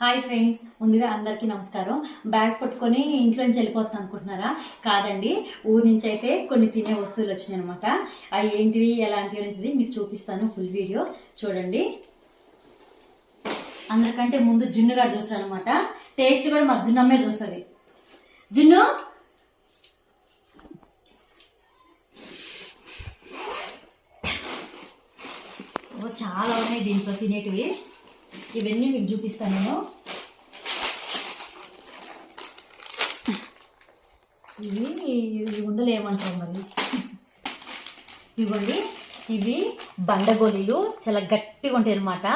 Hi friends ముందుగా అందరికీ నమస్కారం. బ్యాగ్ పట్టుకొని ఇంట్లోంచి వెళ్ళిపోతాను అనుకుంటున్నారా? కాదండి ఊరి నుంచి అయితే కొన్ని తినే వస్తువులు వచ్చినాయి అనమాట అవి ఏంటివి ఎలాంటివి అనేది మీకు చూపిస్తాను ఫుల్ వీడియో చూడండి. అందరికంటే ముందు జున్ను గారు చూస్తాడు అనమాట టేస్ట్ కూడా మా జున్నమ్మే చూస్తుంది. జున్ను! చాలా ఉన్నాయి దీంట్లో తినేటివి. ఇవన్నీ మీకు చూపిస్తాను నేను ఇవి ఇవి ఉండలు ఏమంటారు మరి ఇవ్వండి ఇవి బండగోలీలు చాలా గట్టిగా ఉంటాయి అనమాట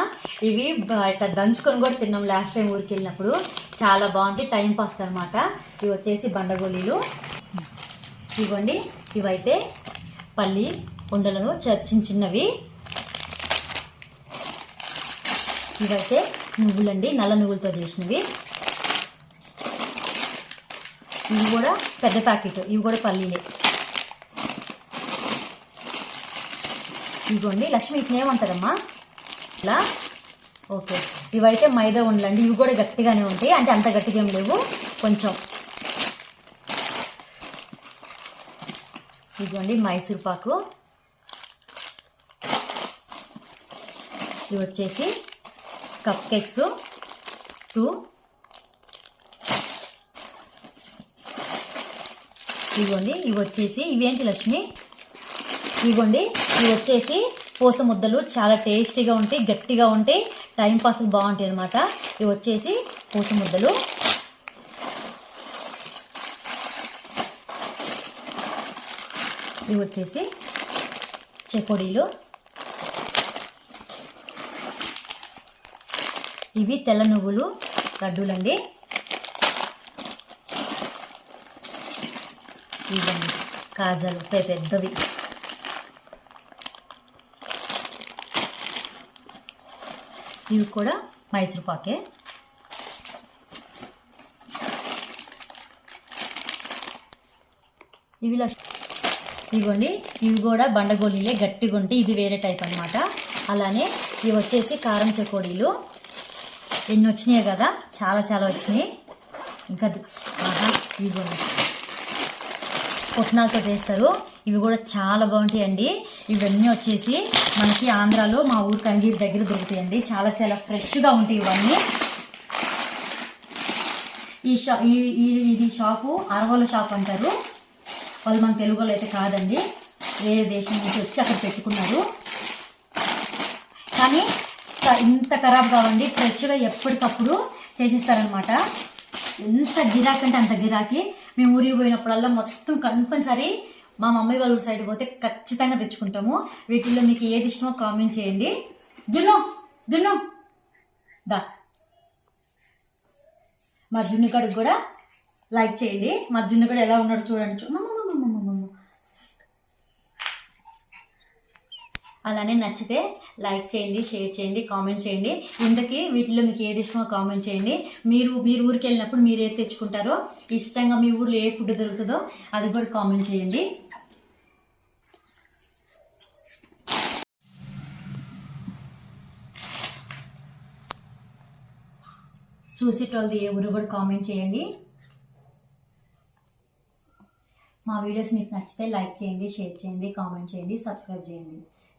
ఇవి ఇట్లా దంచుకొని కూడా తిన్నాం లాస్ట్ టైం ఊరికి వెళ్ళినప్పుడు. చాలా బాగుంది టైం పాస్ అనమాట ఇవి వచ్చేసి బండగోలీలు ఇవ్వండి ఇవైతే పల్లి ఉండలను చిన్న చిన్నవి. ఇవైతే నువ్వులండి నల్ల నువ్వులతో చేసినవి. ఇవి కూడా పెద్ద ప్యాకెట్ ఇవి కూడా పల్లీలే. ఇదిగోండి లక్ష్మి ఇట్లా ఏమంటారమ్మా? ఇలా. ఓకే. ఇవైతే మైదా ఉండలండి ఇవి కూడా గట్టిగానే ఉంటాయి అంటే అంత గట్టిగా ఏం లేవు కొంచెం. ఇదిగోండి మైసూర్ పాకు. ఇవి వచ్చేసి కప్ కేక్స్. టూ. ఇవ్వండి ఇవి వచ్చేసి ఇవేంటి లక్ష్మి? ఇవ్వండి ఇవి వచ్చేసి పూస ముద్దలు చాలా టేస్టీగా ఉంటాయి గట్టిగా ఉంటాయి టైం పాస్ బాగుంటాయి అనమాట ఇవి వచ్చేసి పూస ముద్దలు. ఇవి వచ్చేసి చెకోడీలు. ఇవి తెల్ల నువ్వులు లడ్డూలండి. ఇవన్నీ కాజాలు పెద్ద పెద్దవి. ఇవి కూడా మైసూర్ పాకే. ఇవి ఇవ్వండి. ఇవి కూడా బండగోళీలే గట్టిగా ఉంటే ఇది వేరే టైప్ అనమాట అలానే ఇవి వచ్చేసి కారం చకోడీలు. ఎన్ని వచ్చినాయి కదా చాలా చాలా వచ్చినాయి. ఇంకా ది- పుట్నాలతో చేస్తారు. ఇవి కూడా చాలా బాగుంటాయి అండి ఇవన్నీ వచ్చేసి మనకి ఆంధ్రాలో మా ఊరు కంగీర్ దగ్గర దొరుకుతాయండి. చాలా చాలా ఫ్రెష్గా ఉంటాయి ఇవన్నీ. ఈ షా ఈ ఈ- ఇది షాపు అరవల షాప్ అంటారు. వాళ్ళు మన తెలుగు వాళ్ళు అయితే కాదండి. వేరే దేశం నుంచి వచ్చి అక్కడ పెట్టుకున్నారు. కానీ ఇంత ఖరాబ్ కావండి. ఫ్రెష్గా ఎప్పటికప్పుడు చేసిస్తారనమాట ఎంత గిరాకీ అంటే అంత గిరాకీ. మేము ఊరికి పోయినప్పుడల్లా మొత్తం కంపల్సరీ మా మమ్మీ వాళ్ళ సైడ్ పోతే ఖచ్చితంగా తెచ్చుకుంటాము. వీటిల్లో మీకు ఏది ఇష్టమో కామెంట్ చేయండి. జున్ను జున్ను. దా. మా జున్ను గడికి కూడా లైక్ చేయండి. మా జున్ను కూడా ఎలా ఉన్నాడో చూడండి చూ- మమ్మ, మమ్మ, మమ్మ, మమ్మ. అలానే నచ్చితే లైక్ చేయండి షేర్ చేయండి కామెంట్ చేయండి. ఇంతకీ వీటిలో మీకు ఏది ఇష్టమో కామెంట్ చేయండి. మీరు మీరు ఊరికి వెళ్ళినప్పుడు మీరు ఏది తెచ్చుకుంటారో ఇష్టంగా మీ ఊర్లో ఏ ఫుడ్ దొరుకుతుందో అది కూడా కామెంట్ చేయండి. చూసేటోళ్ళది ఏ ఊరు కూడా కామెంట్ చేయండి. మా వీడియోస్ మీకు నచ్చితే లైక్ చేయండి షేర్ చేయండి కామెంట్ చేయండి సబ్స్క్రైబ్ చేయండి.